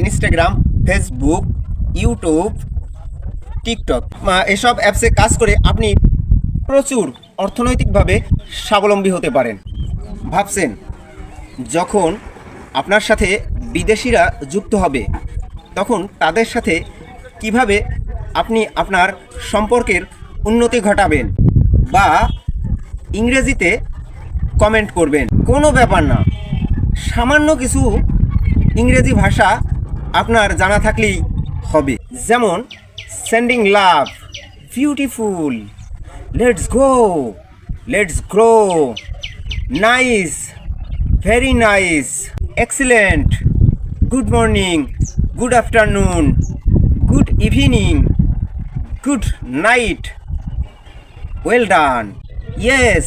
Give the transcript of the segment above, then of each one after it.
Instagram Facebook YouTube TikTok এসব অ্যাপসে কাজ করে আপনি প্রচুর অর্থনৈতিকভাবে স্বাবলম্বী হতে পারেন। ভাবছেন, যখন আপনার সাথে বিদেশিরা যুক্ত হবে, তখন তাদের সাথে কীভাবে আপনি আপনার সম্পর্কের উন্নতি ঘটাবেন বা ইংরেজিতে কমেন্ট করবেন? কোনো ব্যাপার না। সামান্য কিছু ইংরেজি ভাষা আপনার জানা থাকলেই হবে। যেমন sending love beautiful let's go let's grow nice very nice excellent good morning good afternoon good evening good night well done yes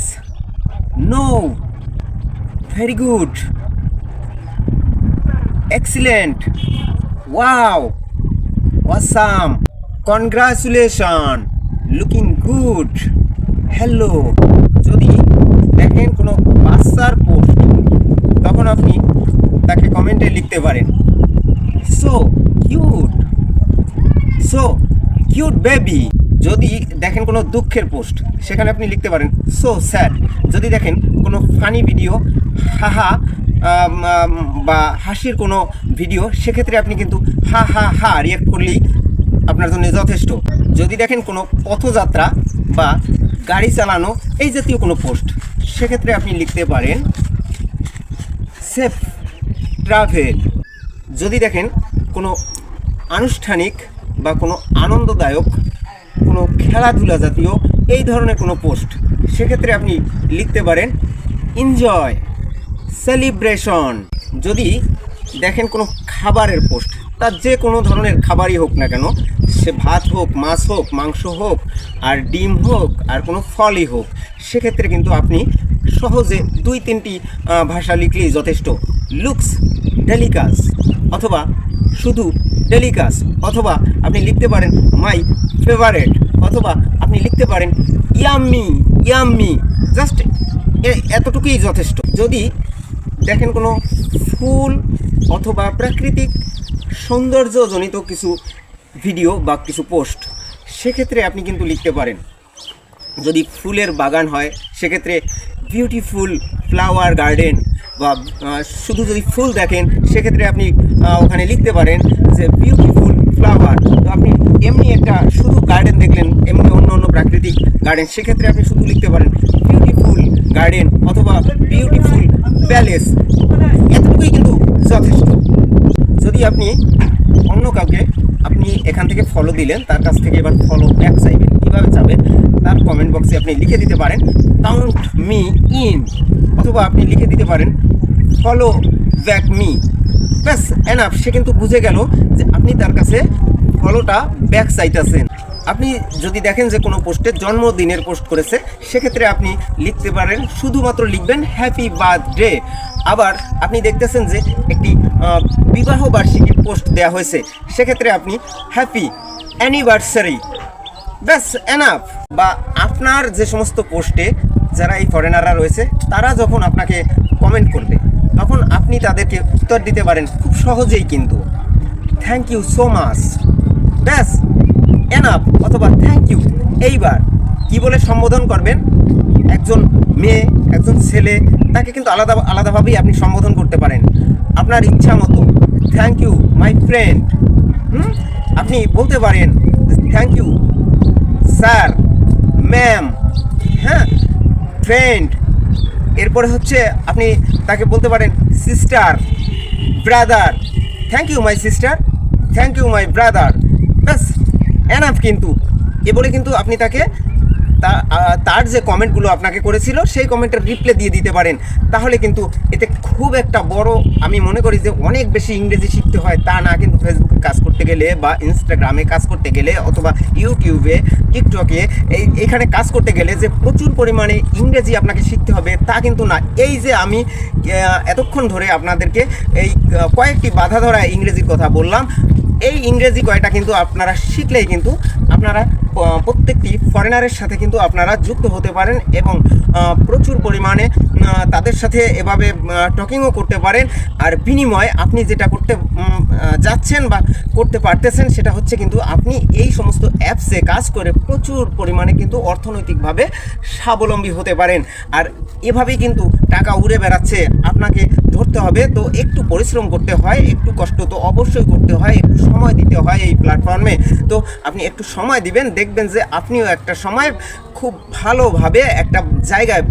no very good excellent wow awesome congratulation looking good hello যদি দেখেন কোনো বাচ্চার post তখন আপনি তাকে কমেন্টে লিখতে পারেন। So cute so cute baby যদি দেখেন কোনো দুঃখের পোস্ট সেখানে আপনি লিখতে পারেন সো স্যাড যদি দেখেন কোনো ফানি ভিডিও হাহা! বা হাসির কোনো ভিডিও সেক্ষেত্রে আপনি কিন্তু হা হা হা রিয়াক্ট করলেই আপনার জন্য যথেষ্ট। যদি দেখেন কোনো পথযাত্রা বা গাড়ি চালানো এই জাতীয় কোনো পোস্ট সেক্ষেত্রে আপনি লিখতে পারেন সেফ ট্রাভেল যদি দেখেন কোনো আনুষ্ঠানিক বা কোনো আনন্দদায়ক, কোনো খেলাধুলা জাতীয় এই ধরনের কোনো পোস্ট সেক্ষেত্রে আপনি লিখতে পারেন এনজয় সেলিব্রেশন। যদি দেখেন কোনো খাবারের পোস্ট তার যে কোনো ধরনের খাবারই হোক না কেন, সে ভাত হোক, মাছ হোক, মাংস হোক, আর ডিম হোক, আর কোনো ফলই হোক, সেক্ষেত্রে কিন্তু আপনি সহজে দুই তিনটি ভাষা লিখলেই যথেষ্ট। লুকস ডেলিকাস, অথবা শুধু ডেলিকাস, অথবা আপনি লিখতে পারেন মাই ফেভারেট, অথবা আপনি লিখতে পারেন ইয়াম্মি ইয়াম্মি, জাস্ট এতটুকুই যথেষ্ট। যদি দেখেন কোনো ফুল অথবা প্রাকৃতিক সৌন্দর্যজনিত কিছু ভিডিও বা কিছু পোস্ট, সেক্ষেত্রে আপনি কিন্তু লিখতে পারেন। যদি ফুলের বাগান হয়, সেক্ষেত্রে বিউটিফুল ফ্লাওয়ার গার্ডেন বা শুধু যদি ফুল দেখেন, সেক্ষেত্রে আপনি ওখানে লিখতে পারেন যে বিউটিফুল ফ্লাওয়ার তো আপনি এমনি একটা শুধু গার্ডেন দেখলেন, এমনি অন্য অন্য প্রাকৃতিক গার্ডেন সেক্ষেত্রে আপনি শুধু লিখতে পারেন বিউটিফুল গার্ডেন অথবা বিউটিফুল প্যালেস এতটুকুই কিন্তু যথেষ্ট। যদি আপনি অন্য কাউকে আপনি এখান থেকে ফলো দিলেন, তার কাছ থেকে এবার ফলো ব্যাক চাইবেন, কীভাবে চাবেন, তার কমেন্ট বক্সে আপনি লিখে দিতে পারেন কাউন্ট মি ইন অথবা আপনি লিখে দিতে পারেন ফলো ব্যাক মি ব্যাস এনাফ সে কিন্তু বুঝে গেল যে আপনি তার কাছে ফলোটা ব্যাক চাইতেছেন। আপনি যদি দেখেন যে কোনো পোস্টে জন্মদিনের পোস্ট করেছে, সেক্ষেত্রে আপনি লিখতে পারেন, শুধুমাত্র লিখবেন হ্যাপি বার্থডে আবার আপনি দেখতেছেন যে একটি বিবাহ বার্ষিকী পোস্ট দেওয়া হয়েছে, সেক্ষেত্রে আপনি হ্যাপি অ্যানিভার্সারি ব্যাস এনাফ বা আপনার যে সমস্ত পোস্টে যারা এই ফরেনাররা রয়েছে, তারা যখন আপনাকে কমেন্ট করবে, তখন আপনি তাদেরকে উত্তর দিতে পারেন, খুব সহজেই কিন্তু। থ্যাংক ইউ সো মাচ ব্যাস! এনাফ অথবা থ্যাংক ইউ এইবার কি বলে সম্বোধন করবেন? একজন মেয়ে, একজন ছেলে, তাকে কিন্তু আলাদা, আলাদাভাবেই আপনি সম্বোধন করতে পারেন। আপনার ইচ্ছা মতো। থ্যাংক ইউ মাই ফ্রেন্ড হুম? আপনি বলতে পারেন থ্যাংক ইউ স্যার ম্যাম হ্যাঁ ফ্রেন্ড এরপরে হচ্ছে আপনি তাকে বলতে পারেন sister brother thank you my sister thank you my brother ব্যাস। এনাফ কিন্তু। এ বলে কিন্তু আপনি তাকে তার যে কমেন্টগুলো আপনাকে করেছিল, সেই কমেন্টের রিপ্লে দিয়ে দিতে পারেন। তাহলে কিন্তু এতে খুব একটা বড়, আমি মনে করি যে অনেক বেশি ইংরেজি শিখতে হয় তা না, কিন্তু ফেসবুকে কাজ করতে গেলে বা ইনস্টাগ্রামে কাজ করতে গেলে অথবা ইউটিউবে টিকটকে এই, এখানে কাজ করতে গেলে যে প্রচুর পরিমাণে ইংরেজি আপনাকে শিখতে হবে, তা কিন্তু না। এই যে আমি এতক্ষণ ধরে আপনাদেরকে এই কয়েকটি বাধা ধরা ইংরেজির কথা বললাম এই ইংরেজি কয়টা কিন্তু আপনারা শিখলেই কিন্তু আপনারা প্রত্যেকটি ফরেনারের সাথে কিন্তু আপনারা যুক্ত হতে পারেন এবং প্রচুর পরিমাণে তাদের সাথে এভাবে টকিংও করতে পারেন। আর বিনিময়ে আপনি যেটা করতে যাচ্ছেন বা করতে পারতেছেন সেটা হচ্ছে কিন্তু আপনি এই সমস্ত অ্যাপসে কাজ করে প্রচুর পরিমাণে কিন্তু অর্থনৈতিকভাবে স্বাবলম্বী হতে পারেন। আর এভাবেই কিন্তু টাকা উড়ে বেড়াচ্ছে, আপনাকে ধরতে হবে। তো একটু পরিশ্রম করতে হয়, একটু কষ্ট তো অবশ্যই করতে হয়, একটু সময় দিতে হয় এই প্ল্যাটফর্মে তো আপনি একটু সময় দিবেন, দেখবেন যে আপনিও একটা সময় খুব ভালোভাবে একটা জায়গায়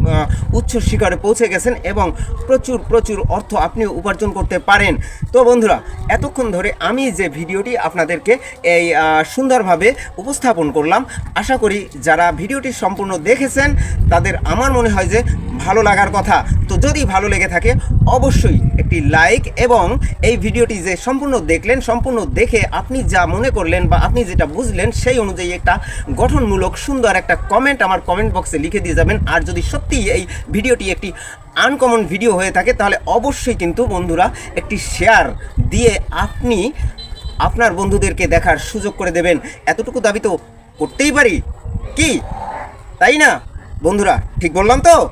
উচ্চ শিখরে পৌঁছে গেছেন এবং প্রচুর প্রচুর অর্থ আপনি উপার্জন করতে পারেন। তো বন্ধুরা, এতক্ষণ ধরে আমি যে ভিডিওটি আপনাদেরকে এই সুন্দরভাবে উপস্থাপন করলাম, আশা করি যারা ভিডিওটি সম্পূর্ণ দেখেছেন, তাদের আমার মনে হয় যে ভালো লাগার কথা। তো যদি ভালো লেগে থাকে, অবশ্যই একটি লাইক এবং এই ভিডিওটি যে সম্পূর্ণ দেখলেন, সম্পূর্ণ দেখে আপনি যা মনে করলেন বা আপনি যেটা বুঝলেন, সেই অনুযায়ী একটা গঠনমূলক সুন্দর একটা কমেন্ট আমার কমেন্ট বক্সে লিখে দিয়ে যাবেন। আর যদি সত্যিই এই ভিডিওটি একটি আনকমন ভিডিও হয়ে থাকে, তাহলে অবশ্যই কিন্তু বন্ধুরা একটি শেয়ার দিয়ে আপনি আপনার বন্ধুদেরকে দেখার সুযোগ করে দেবেন। এতটুকু দাবি তো করতেই পারি। কি? তাই না? বন্ধুরা, ঠিক বললাম তো?